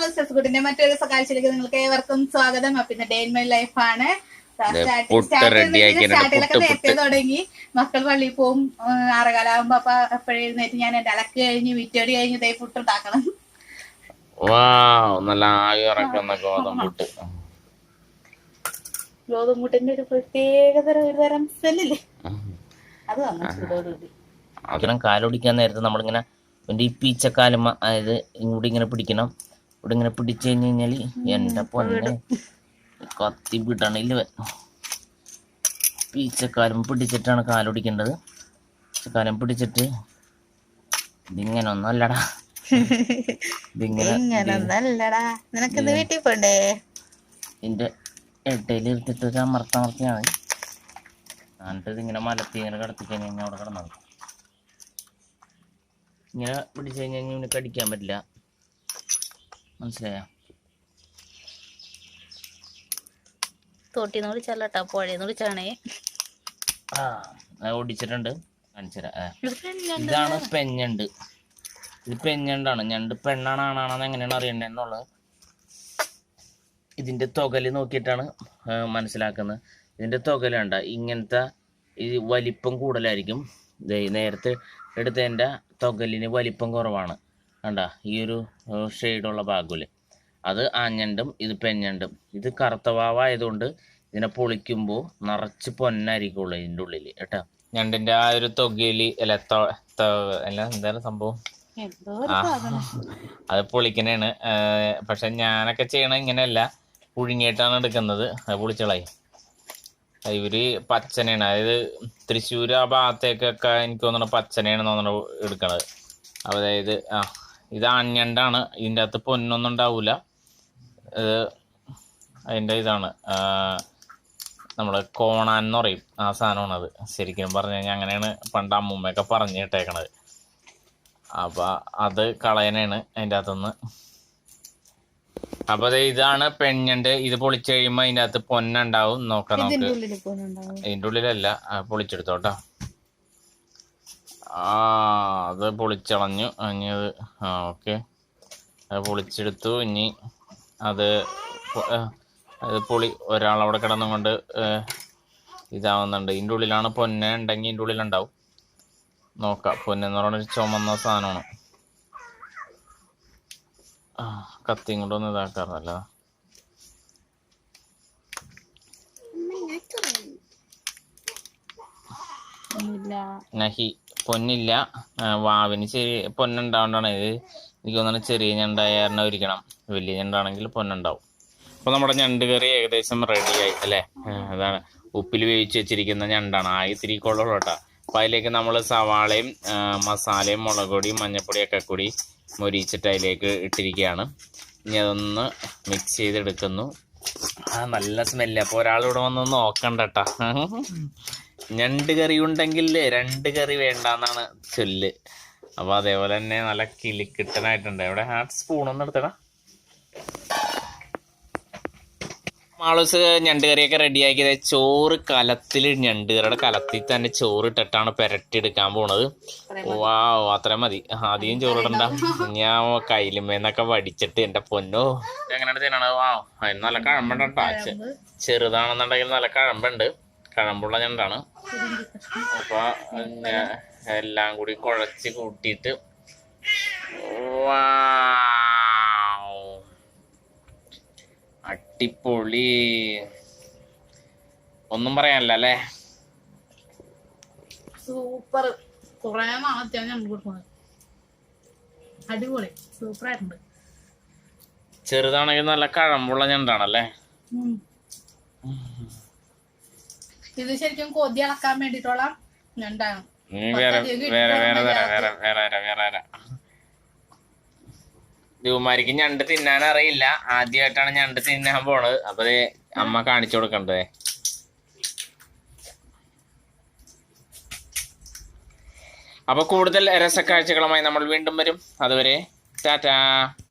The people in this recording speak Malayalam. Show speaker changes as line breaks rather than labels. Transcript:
മാളു സെസ്കുട്ടിന്റെ മറ്റൊരു കാഴ്ചയിലേക്ക് നിങ്ങൾക്ക് ഏവർക്കും സ്വാഗതം. അപ്പൊ ഇന്ന് ഡേ ഇൻ മൈ ലൈഫ് ആണ്.
ദേ പുട്ട് ready
സ്റ്റാർട്ടിലൊക്കെ നേരത്തെ തുടങ്ങി. മക്കൾ പള്ളിയിൽ പോവും. ആറകാലാകുമ്പോ അപ്പൊ എപ്പോഴെഴുന്നേറ്റ് ഞാൻ എന്റെ അലക്ക് കഴിഞ്ഞ് വിറ്റടി കഴിഞ്ഞ് ദേ പുട്ട് ഉണ്ടാക്കണം.
നല്ല ആവി ഇറക്കുന്ന ഗോതമ്പുട്ട്
ഗോതമ്പുട്ടിന്റെ ഒരു പ്രത്യേകത ഒരു തരം സ്മെല്ലില്ലേ? അത് വന്നു ചൂടോടുകൂടി.
അതിനും കാലൊടിക്കാൻ നേരത്ത് നമ്മളിങ്ങനെ ഈ പീച്ചക്കാലം അതായത് ഇങ്ങോട്ട് ഇങ്ങനെ പിടിക്കണം. ഇവിടെ ഇങ്ങനെ പിടിച്ചു കഴിഞ്ഞ് കഴിഞ്ഞാൽ എന്റെ പൊന്നെ? കത്തി വിടണില്ല പീച്ചക്കാലം പിടിച്ചിട്ടാണ് കാലൊടിക്കേണ്ടത്. പീച്ചക്കാലം പിടിച്ചിട്ട് ഇതിങ്ങനെ ഒന്നല്ലടാ. ഇതിങ്ങനെ
നിനക്കിന്ന് വീട്ടിൽ പോണ്ടേ?
ഇതിന്റെ ഇടയിൽ എടുത്തിട്ട് ഒരു അമർത്തമർത്തിയാണ് എന്നിട്ട് ഇതിങ്ങനെ മലത്തി ഇങ്ങനെ കിടത്തി കഴിഞ്ഞ് കഴിഞ്ഞാൽ അവിടെ കിടന്നത് ഇങ്ങനെ പിടിച്ചു കഴിഞ്ഞാൽ ഇവനക്ക് കടിക്കാൻ പറ്റില്ല. മനസ്സിലായോ?
തോട്ടിന്ന് വിളിച്ചല്ലട്ടാ പുഴയെന്ന് വിളിച്ചാണേ.
ആ. ഓടിച്ചിട്ടുണ്ട്. കാണിച്ചുതരാം. ഇതാണ് പെഞ്ഞണ്ട്. ഇത് പെഞ്ഞണ്ടാണ്. ഞണ്ട് പെണ്ണാണ് ആണാണെന്ന് എങ്ങനെയാണ് അറിയണ്ടെന്നുള്ളത് ഇതിന്റെ തൊകൽ നോക്കിയിട്ടാണ് മനസ്സിലാക്കുന്നത്. ഇതിന്റെ തുകലുണ്ട ഇങ്ങനത്തെ ഈ വലിപ്പം കൂടുതലായിരിക്കും. ദേ നേരത്തെ എടുത്തതിന്റെ തൊകലിന് വലിപ്പം കുറവാണ്. കണ്ട ഈ ഒരു ഷെയ്ഡുള്ള ഭാഗമില്ലേ അത് ആഞ്ഞണ്ടും ഇത് പെഞ്ഞണ്ടും. ഇത് കറുത്ത വാവായതുകൊണ്ട് ഇതിനെ പൊളിക്കുമ്പോൾ നിറച്ച് പൊന്നായിരിക്കുള്ളൂ ഇതിന്റെ ഉള്ളിൽ കേട്ടോ. ഞണ്ടിന്റെ ആ ഒരു തൊകയിൽ അല്ല എന്തായാലും തൊ- അല്ല എന്താണ് സംഭവം? അത് പൊളിക്കണേണ്. പക്ഷെ ഞാനൊക്കെ ചെയ്യണ ഇങ്ങനെയല്ല പുഴുങ്ങിയിട്ടാണ് എടുക്കുന്നത്. അത് പൊളിച്ചളായി ഇവർ പച്ചനെയാണ് അതായത് തൃശ്ശൂർ ആ ഭാഗത്തേക്കൊക്കെ എനിക്ക് തോന്നുന്നു പച്ചനെയാണ് തോന്നുന്നു എടുക്കണത്. അതായത് ആ ഇത് അഞ്ഞണ്ടാണ്. ഇതിന്റെ അകത്ത് പൊന്നൊന്നും ഉണ്ടാവില്ല ഇത് അതിന്റെ ഇതാണ്. നമ്മൾ കോണാൻ എന്ന് പറയും. ആ സാധനമാണ് അത്. ശരിക്കും പറഞ്ഞു കഴിഞ്ഞാൽ അങ്ങനെയാണ് പണ്ട് അമ്മൂമ്മയൊക്കെ പറഞ്ഞു കേട്ടേക്കണത് അപ്പോൾ അത് കളയനാണ് അതിന്റെ അകത്തുനിന്ന് അപ്പൊ ഇതാണ് പെഞ്ഞണ്ട് ഇത് പൊളിച്ചു കഴിയുമ്പോ അതിന്റെ അകത്ത് പൊന്നുണ്ടാവും. നോക്കാം
ഇതിന്റെ
നമുക്ക്. ഇതിന്റെ ഉള്ളിലല്ല. പൊളിച്ചെടുത്തോട്ടോ. ആ അത് പൊളിച്ചളഞ്ഞു. ഇനി അത് ആ ഓക്കെ. അത് പൊളിച്ചെടുത്തു. ഇനി അത് അത് പൊളി ഒരാളവിടെ കിടന്നും കൊണ്ട് ഏ, ഇതാവുന്നുണ്ട്. ഇതിന്റെ ഉള്ളിലാണ് പൊന്നെ ഉണ്ടെങ്കിൽ ഇതിന്റെ ഉള്ളിലുണ്ടാവും. നോക്കാം. പൊന്നെന്ന് പറയുന്ന ഒരു ചുമന്ന സാധനമാണ്. കത്തി കൊണ്ടൊന്നും ഇതാക്കാറില്ല നഹി. പൊന്നില്ല. വാവിന് ചെറിയ പൊന്നുണ്ടാവേണ്ടതാണ് ഇത്. എനിക്ക് തോന്നുന്നത് ചെറിയ ഞണ്ടായിരുന്നു ഒരിക്കണം. വലിയ ഞണ്ടാണെങ്കിൽ പൊന്നുണ്ടാവും. അപ്പോൾ നമ്മുടെ ഞണ്ട് കറി ഏകദേശം റെഡിയായി അല്ലേ? അതാണ്. ഉപ്പിൽ വേവിച്ച് വെച്ചിരിക്കുന്ന ഞണ്ടാണ്. ആ ഇത്തിരി കൊള്ളുള്ളൂ കേട്ടോ. അപ്പോൾ അതിലേക്ക് നമ്മൾ സവാളയും മസാലയും മുളക് പൊടിയും മഞ്ഞപ്പൊടിയൊക്കെ കൂടി മൊരിച്ചിട്ട് അതിലേക്ക് ഇട്ടിരിക്കുകയാണ്. ഇനി അതൊന്ന് മിക്സ് ചെയ്തെടുക്കുന്നു. ആ നല്ല സ്മെല്ല് അപ്പോൾ ഒരാളിവിടെ വന്നൊന്ന് നോക്കണ്ട കേട്ടാ. ഞണ്ട് കറി ഉണ്ടെങ്കിൽ രണ്ട് കറി വേണ്ടെന്നാണ് ചൊല്ല്. അപ്പോൾ അതേപോലെ തന്നെ നല്ല കിളിക്കിട്ടനായിട്ടുണ്ട്. ഇവിടെ സ്പൂൺ സ്പൂണൊന്നും എടുത്തടാ. മാളൂസ് ഞണ്ട് കറിയൊക്കെ റെഡിയാക്കിയത് ചോറ് കലത്തിൽ ഞണ്ട് കറിയുടെ കലത്തിൽ തന്നെ ചോറ് ഇട്ടിട്ടാണ് പെരട്ടിയെടുക്കാൻ പോണത്. വാ അത്ര മതി. ആദ്യം ചോറിടണ്ട ഞാൻ കയ്യിലുമേന്നൊക്കെ വടിച്ചിട്ട് എന്റെ പൊന്നോ. എങ്ങനെയാണ് ചെയ്യണത്? വാ അതിന് നല്ല കഴമ്പുണ്ട് ചെറുതാണെന്നുണ്ടെങ്കിൽ നല്ല കഴമ്പുണ്ട്. കഴമ്പുള്ള ഞണ്ടാണ്. അപ്പൊ എല്ലാം കൂടി കുഴച്ച് കൂട്ടിയിട്ട്. അടിപൊളി. ഒന്നും പറയാനല്ല അല്ലേ?
സൂപ്പർ. കുറെ നാളത്തെ ഞാൻ കൊടുക്കുന്നത്. അടിപൊളി. സൂപ്പർ ആയിട്ടുണ്ട്
ചെറുതാണെങ്കിൽ നല്ല കഴമ്പുള്ള ഞണ്ടാണല്ലേ.
ഇത് ശരിക്കും കൊതി അളക്കാൻ വേണ്ടിട്ടുള്ള ഞണ്ടാണ്
ഞണ്ട് തിന്നാൻ അറിയില്ല. ആദ്യമായിട്ടാണ് ഞണ്ട് തിന്നാൻ പോണത്. അപ്പൊ അമ്മ കാണിച്ചു കൊടുക്കണ്ടേ? അപ്പൊ കൂടുതൽ രസക്കാഴ്ചകളുമായി നമ്മൾ വീണ്ടും വരും. അതുവരെ ടാറ്റാ.